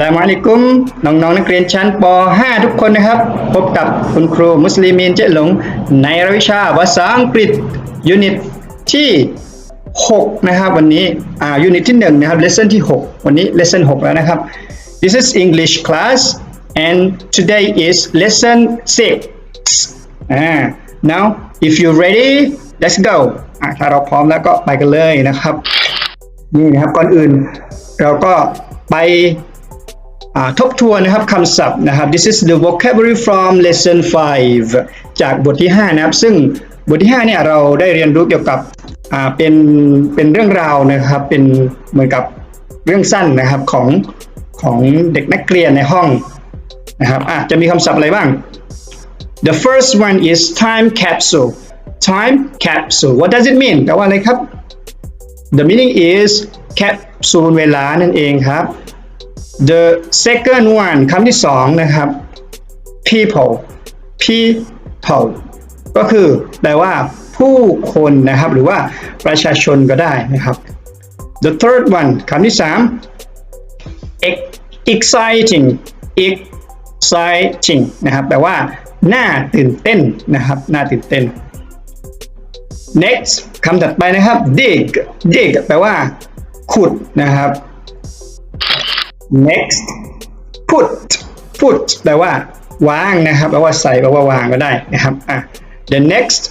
ลามอะลัยกุมน้องๆนักเรียนชั้นป .5 ทุกคนนะครับ พบกับคุณครูมุสลิมีนเจ๊หลง ในรายวิชาภาษาอังกฤษยูนิตที่ 6 นะครับ วันนี้อ่ายูนิตที่ 1 นะครับ lesson ที่ 6 วันนี้ lesson 6แล้วนะครับ this is English class and today is lesson 6 อ่า now if you ready let's go อ่าถ้าเราพร้อมแล้วก็ไปกันเลยนะครับ นี่นะครับก่อนอื่นเราก็ไป ทบทวนนะครับคำศัพท์นะครับ this is the vocabulary from lesson 5 จากบทที่ 5 นะครับ ซึ่งบทที่5เนี่ยเราได้เรียนรู้เกี่ยวกับเป็นเป็นเรื่องราวนะครับ เป็นเหมือนกับเรื่องสั้นนะครับของของเด็กนักเรียนในห้องนะครับอะจะมีคำศัพท์อะไรบ้าง The first one is time capsule time capsule what does it mean แปลว่าอะไรครับ The meaning is capsule เวลานั่นเองครับ The second one คำที่สองนะครับ people people ก็คือแปลว่าผู้คนนะครับ หรือว่าประชาชนก็ได้นะครับ The third one คำที่สาม exciting exciting นะครับ แปลว่าน่าตื่นเต้นนะครับน่าตื่นเต้น next คำถัดไปนะครับ dig dig แปลว่า ขุดนะครับ next put put แปลว่าวางนะครับแปลว่าใส่แปลว่าวางก็ได้นะครับอะ the next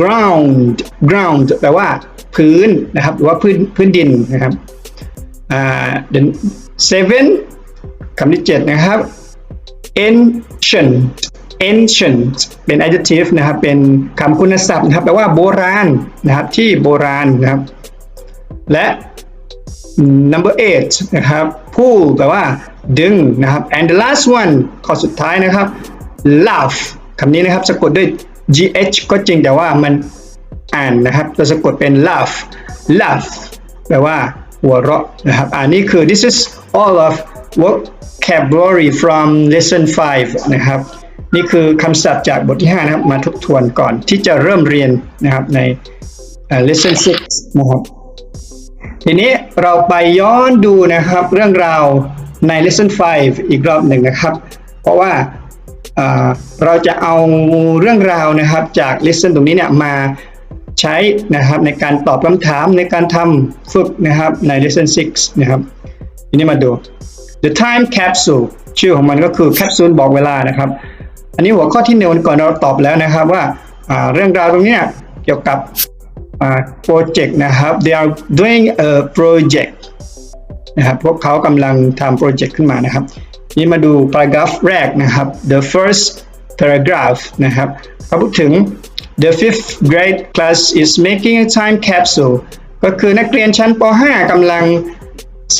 ground ground แปลว่าพื้นนะครับหรือว่าพื้นพื้นดินนะครับอ่า the seven คำที่เจ็ดนะครับ ancient ancient เป็น adjective นะครับ เป็นคำคุณศัพท์นะครับ แปลว่าโบราณนะครับ ที่โบราณนะครับ และ number eight นะครับ ผู้แปลว่าดึงนะครับ and the last one ข้อสุดท้ายนะครับ laugh คำนี้นะครับสะกดด้วย gh ก็จริงแต่ว่ามันอ่านนะครับจะสะกดเป็น laugh laugh แปลว่าหัวเราะนะครับอันนี้คือ this is all of vocabulary from lesson 5 นะครับ นี่คือคำศัพท์จากบทที่ 5 นะครับ มาทบทวนก่อนที่จะเริ่มเรียนนะครับใน lesson 6 นะครับ ทีนี้เราไปย้อนดูนะครับเรื่องราวใน lesson 5 อีกรอบหนึ่งนะครับ เพราะว่าเราจะเอาเรื่องราวนะครับจาก lesson ตรงนี้เนี่ยมาใช้นะครับในการตอบคำถามในการทำฝึกนะครับใน lesson 6 นะครับทีนี้มาดู the time capsule ชื่อของมันก็คือแคปซูลบอกเวลานะครับ อันนี้หัวข้อที่หนึ่งวันก่อนเราตอบแล้วนะครับว่าเรื่องราวตรงนี้เกี่ยวกับ โปรเจกต์นะครับ they are doing a project นะครับ พวกเขากำลังทำโปรเจกต์ขึ้นมานะครับ นี่มาดู paragraph แรกนะครับ the first paragraph นะครับเขาพูดถึง the fifth grade class is making a time capsule ก็คือนักเรียนชั้นป .5 กำลัง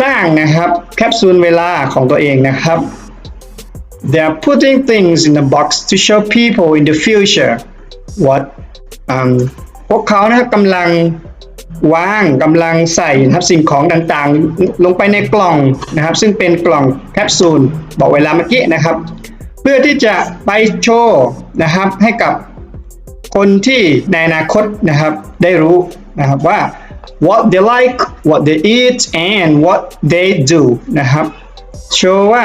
สร้างนะครับแคปซูลเวลาของตัวเองนะครับ they are putting things in a box to show people in the future what um, พวกเขานะครับกำลังวางกำลังใส่นะครับสิ่งของต่างๆ ลงไปในกล่องนะครับ ซึ่งเป็นกล่องแคปซูลบอกเวลาเมื่อกี้นะครับ เพื่อที่จะไปโชว์นะครับให้กับคนที่ในอนาคตนะครับได้รู้นะครับว่า what they like what they eat and what they do นะครับโชว์ว่า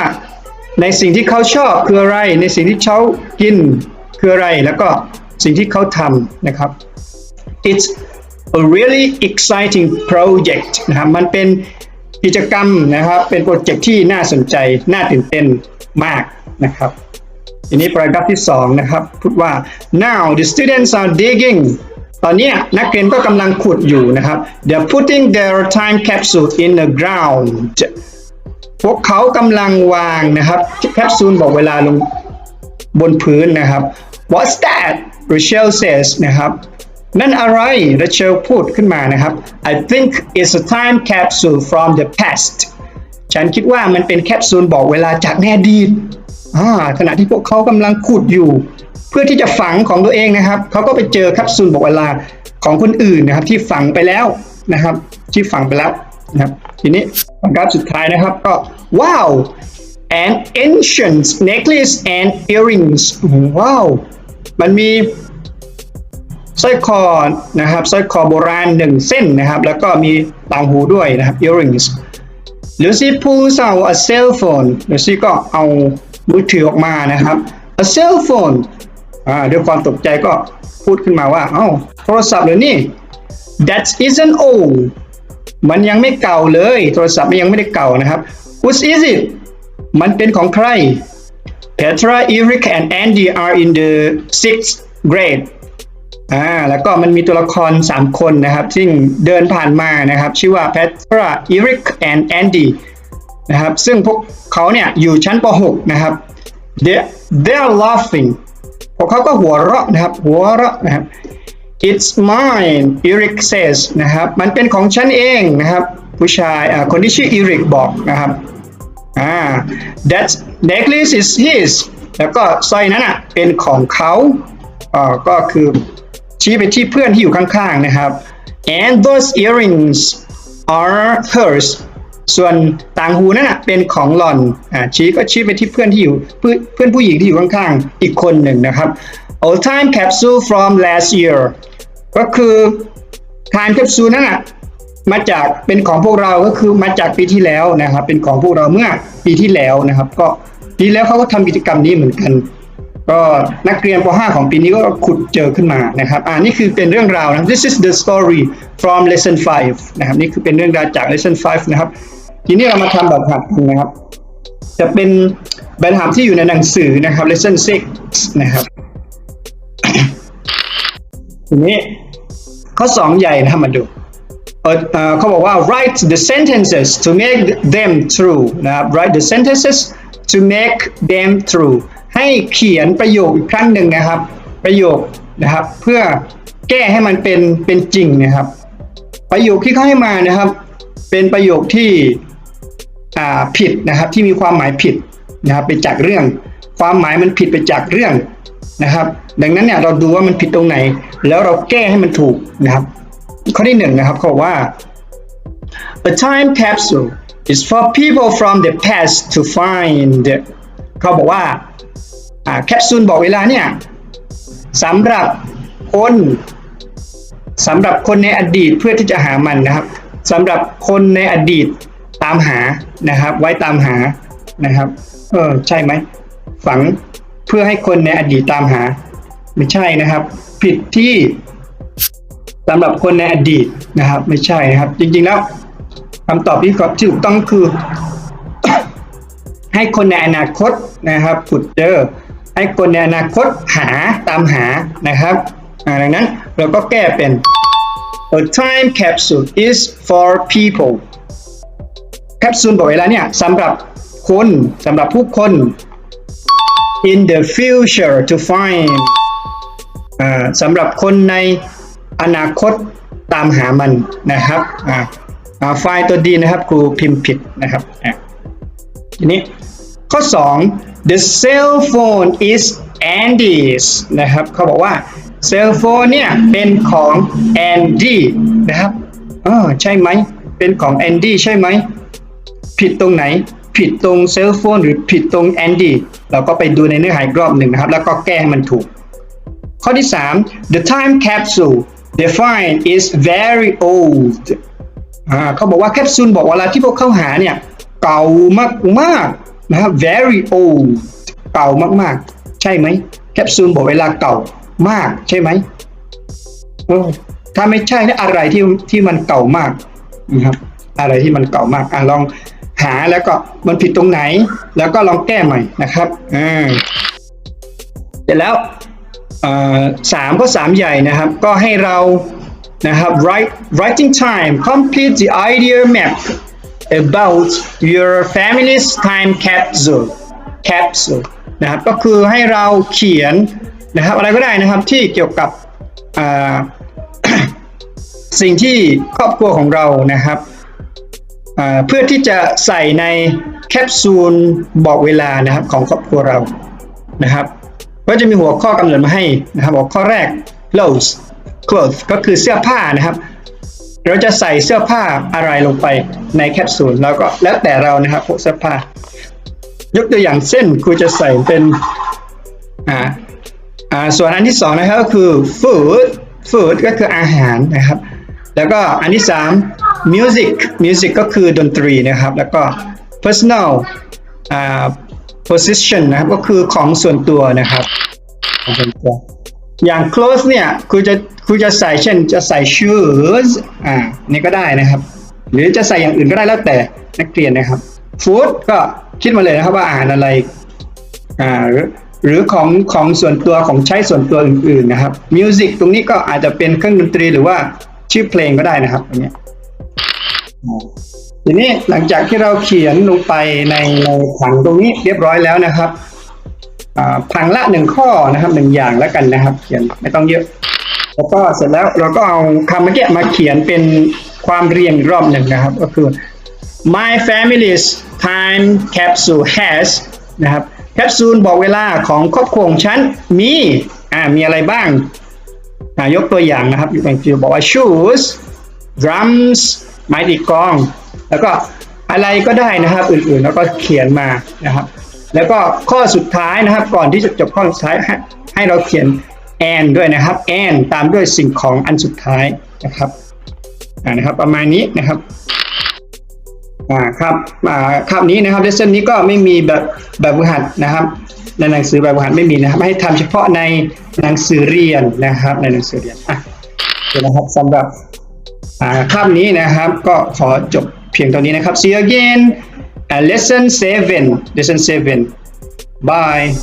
ในสิ่งที่เขาชอบคืออะไร ในสิ่งที่เขากินคืออะไร แล้วก็สิ่งที่เขาทำนะครับ it's a really exciting project นะครับมันเป็นกิจกรรมนะครับ เป็นโปรเจกต์ที่น่าสนใจ น่าตื่นเต้นมากนะครับทีนี้ paragraph ที่ 2 นะครับ พูดว่า now the students are digging ตอนนี้นักเรียนก็กำลังขุดอยู่นะครับ they're putting their time capsule in the ground พวกเขากำลังวางนะครับ แคปซูลบอกเวลาลงบนพื้นนะครับ What's that Rachel says นะครับ นั่นอะไร Rachel พูดขึ้นมานะครับ I think it's a time capsule from the past ฉันคิดว่ามันเป็นแคปซูลบอกเวลาจากในอดีตขณะที่พวกเขากำลังขุดอยู่ เพื่อที่จะฝังของตัวเองนะครับ เขาก็ไปเจอแคปซูลบอกเวลาของคนอื่นนะครับ ที่ฝังไปแล้วนะครับ ที่ฝังไปแล้วนะครับ ทีนี้กราฟสุดท้ายนะครับก็ว้าว an ancient necklace and earrings ว้าว มันมี สร้อยคอนะครับสร้อยคอโบราณหนึ่งเส้นนะครับ แล้วก็มีต่างหูด้วยนะครับ earrings Lucy pulls out a cell phone Lucy ก็เอามือถือออกมานะครับ a cell phone อ่าด้วยความตกใจก็พูดขึ้นมาว่า เอ้า โทรศัพท์เหรือนี่ that isn't old มันยังไม่เก่าเลย โทรศัพท์มันยังไม่ได้เก่านะครับ Whose is it มันเป็นของใคร Petra, Eric and Andy are in the sixth grade อ่าแล้วก็มันมีตัวละคร 3 คนนะครับซึ่งเดินผ่านมานะครับ ชื่อว่า Petra, Eric and Andy นะครับ ซึ่งพวกเขาเนี่ยอยู่ชั้นป .6 นะครับ they they're laughing พวกเขาก็หัวเราะนะครับ หัวเราะนะครับ It's mine Eric says นะครับ มันเป็นของฉันเองนะครับ ผู้ชายอ่าคนที่ชื่อ Eric บอกนะครับอ่า that necklace is his แล้วก็สร้อยนั้นอะเป็นของเขาอ่าก็คือ ชี้ไปที่เพื่อนที่อยู่ข้างๆนะครับ and those earrings are hers ส่วนต่างหูนั่นเป็นของหล่อนอ่าชี้ก็ชี้ไปที่เพื่อนที่อยู่เพื่อนผู้หญิงที่อยู่ข้างๆ อีกคนหนึ่งนะครับ old time capsule from last year ก็คือ time capsule นั่นอะมาจากเป็นของพวกเราก็คือมาจากปีที่แล้วนะครับ เป็นของพวกเราเมื่อปีที่แล้วนะครับ ก็ปีแล้วเขาก็ทำกิจกรรมนี้เหมือนกัน ก็นักเรียนป .5 ของปีนี้ก็ขุดเจอขึ้นมานะครับอ่านี่คือเป็นเรื่องราวนะ this is the story from lesson 5 นะครับ นี่คือเป็นเรื่องราวจาก lesson 5 นะครับ ทีนี้เรามาทำแบบหัดกันนะครับ จะเป็นแบบหัดที่อยู่ในหนังสือนะครับ lesson 6 นะครับ ทีนี้ข้อสองใหญ่นะครับมาดูเขาบอกว่า write the sentences to make them true นะครับ write the sentences to make them true ให้เขียนประโยคอีกครั้งหนึ่งนะครับ ประโยคนะครับ เพื่อแก้ให้มันเป็นเป็นจริงนะครับ ประโยคที่เขาให้มานะครับ เป็นประโยคที่อ่าผิดนะครับ ที่มีความหมายผิดนะครับ ไปจากเรื่อง ความหมายมันผิดไปจากเรื่องนะครับ ดังนั้นเนี่ยเราดูว่ามันผิดตรงไหน แล้วเราแก้ให้มันถูกนะครับ ข้อที่หนึ่งนะครับเขาบอกว่า a time capsule is for people from the past to find เขาบอกว่าแคปซูลบอกเวลาเนี่ยสำหรับคนสำหรับคนในอดีตเพื่อที่จะหามันนะครับสำหรับคนในอดีตตามหานะครับ ไว้ตามหานะครับ เออใช่ไหมฝังเพื่อให้คนในอดีตตามหา ไม่ใช่นะครับ ผิดที่สำหรับคนในอดีตนะครับ ไม่ใช่นะครับ จริงๆแล้วคำตอบที่ที่ถูกต้องคือ ให้คนในอนาคตนะครับขุดเจอ ให้คนในอนาคตหาตามหานะครับดังนั้นเราก็แก้เป็น a time capsule is for people แคปซูลบอกเวลาเนี่ยสำหรับคนสำหรับผู้คน in the future to find สำหรับคนในอนาคตตามหามันนะครับไฟล์ตัวดีนะครับครูพิมพ์ผิดนะครับทีนี้ ข้อ 2 the cell phone is Andy's นะครับเขาบอกว่าเซลโฟนเนี่ยเป็นของ Andy นะครับเออใช่ไหม เป็นของ Andy ใช่ไหม ผิดตรงไหน ผิดตรงเซลโฟนหรือผิดตรง Andy เราก็ไปดูในเนื้อหาอีกรอบหนึ่งนะครับ แล้วก็แก้ให้มันถูก ข้อที่ 3 the time capsule they find is very old อ่าเขาบอกว่าแคปซูลบอกเวลาที่พวกเขาหาเนี่ย เก่ามากๆ นะครับ very old เก่ามากๆ ใช่ไหมแคปซูลบอกเวลาเก่ามากใช่ไหมโอ้ถ้าไม่ใช่นะอะไรที่ที่มันเก่ามากนะครับ อะไรที่มันเก่ามากอะลองหาแล้วก็มันผิดตรงไหน แล้วก็ลองแก้ใหม่นะครับอ่าเสร็จแล้วสามก็สามใหญ่นะครับ ก็ให้เรานะครับ write writing time complete the idea map about your family's time capsule capsule นะครับก็คือให้เราเขียนนะครับอะไรก็ได้นะครับที่เกี่ยวกับสิ่งที่ครอบครัวของเรานะครับเพื่อที่จะใส่ในแคปซูลบอกเวลานะครับของครอบครัวเรานะครับก็จะมีหัวข้อกำหนดมาให้นะครับหัวข้อแรก clothes clothes ก็คือเสื้อผ้านะครับ เราจะใส่เสื้อผ้าอะไรลงไปในแคปซูลแล้วก็แล้วแต่เรานะครับพวกเสื้อผ้า ยกตัวอย่างเส้นครูจะใส่เป็นอ่าอ่าส่วนอันที่สองนะครับก็คือ food food ก็คืออาหารนะครับ แล้วก็อันที่สาม music music ก็คือดนตรีนะครับ แล้วก็ personal อ่า position นะครับก็คือของส่วนตัวนะครับของส่วนตัว อย่าง clothes เนี่ยคุณจะคุณจะใส่เช่นจะใส่ shoes อ่านี่ก็ได้นะครับ หรือจะใส่อย่างอื่นก็ได้แล้วแต่นักเรียนนะครับ food ก็คิดมาเลยนะครับว่าอาหารอะไรอ่าหรือหรือของของส่วนตัวของใช้ส่วนตัวอื่นๆนะครับ music ตรงนี้ก็อาจจะเป็นเครื่องดนตรีหรือว่าชื่อเพลงก็ได้นะครับตรงเนี้ยทีนี้หลังจากที่เราเขียนลงไปในในผังตรงนี้เรียบร้อยแล้วนะครับ อ่าผังละหนึ่งข้อนะครับหนึ่งอย่างแล้วกันนะครับ เขียนไม่ต้องเยอะ แล้วก็เสร็จแล้วเราก็เอาคำเมื่อกี้มาเขียนเป็นความเรียงรอบหนึ่งนะครับ ก็คือ my family's time capsule has นะครับแคปซูลบอกเวลาของครอบครัวของฉันมีอ่ามีอะไรบ้างอ่ายกตัวอย่างนะครับอย่างที่บอกว่า shoes drums ไม้ตีกลอง แล้วก็อะไรก็ได้นะครับ อื่นๆ แล้วก็เขียนมานะครับ แล้วก็ข้อสุดท้ายนะครับ ก่อนที่จะจบข้อสุดท้ายให้ให้เราเขียน and ด้วยนะครับ and ตามด้วยสิ่งของอันสุดท้ายนะครับอ่านะครับประมาณนี้นะครับอ่าครับอ่าครับนี้นะครับ lesson นี้ก็ไม่มีแบบแบบฝึกหัดนะครับ ในหนังสือแบบฝึกหัดไม่มีนะครับ ให้ทำเฉพาะในหนังสือเรียนนะครับ ในหนังสือเรียนอะเดี๋ยวนะครับสำหรับอ่าคาบนี้นะครับ ก็ขอจบเพียงเท่านี้นะครับ see you again at lesson 7 lesson 7 bye